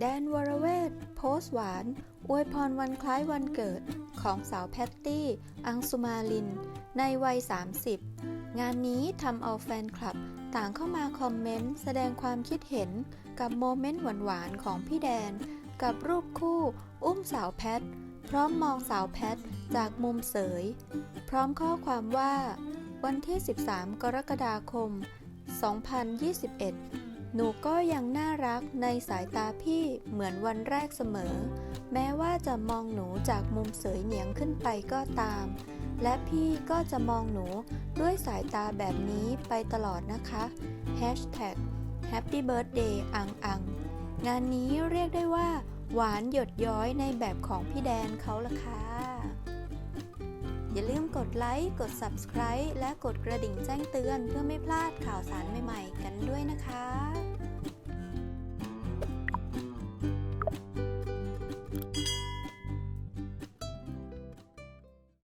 แดนวรเวทโพสต์หวาน อวยพรวันคล้ายวันเกิดของสาวแพตตี้ อังสุมาลิน ในวัย 30 งานนี้ทำเอาแฟนคลับ ต่างเข้ามาคอมเมนต์ แสดงความคิดเห็นกับโมเมนต์หวานๆของพี่แดน กับรูปคู่ อุ้มสาวแพท พร้อมมองสาวแพทจากมุมเสย พร้อมข้อความว่า วันที่ 13 กรกฎาคม 2021 หนูก็ยังน่ารักในสายตาพี่เหมือนวันแรกเสมอ แม้ว่าจะมองหนูจากมุมเสยเหนียงขึ้นไปก็ตาม และพี่ก็จะมองหนูด้วยสายตาแบบนี้ไปตลอดนะคะ Hashtag Happy Birthday อังอังงานนี้เรียกได้ว่า หวานหยดย้อยในแบบของพี่แดนเขาละค่ะ อย่าลืมกดไลค์ กด Subscribe และกดกระดิ่งแจ้งเตือนเพื่อไม่พลาดข่าวสารใหม่ ๆ กันด้วยนะคะ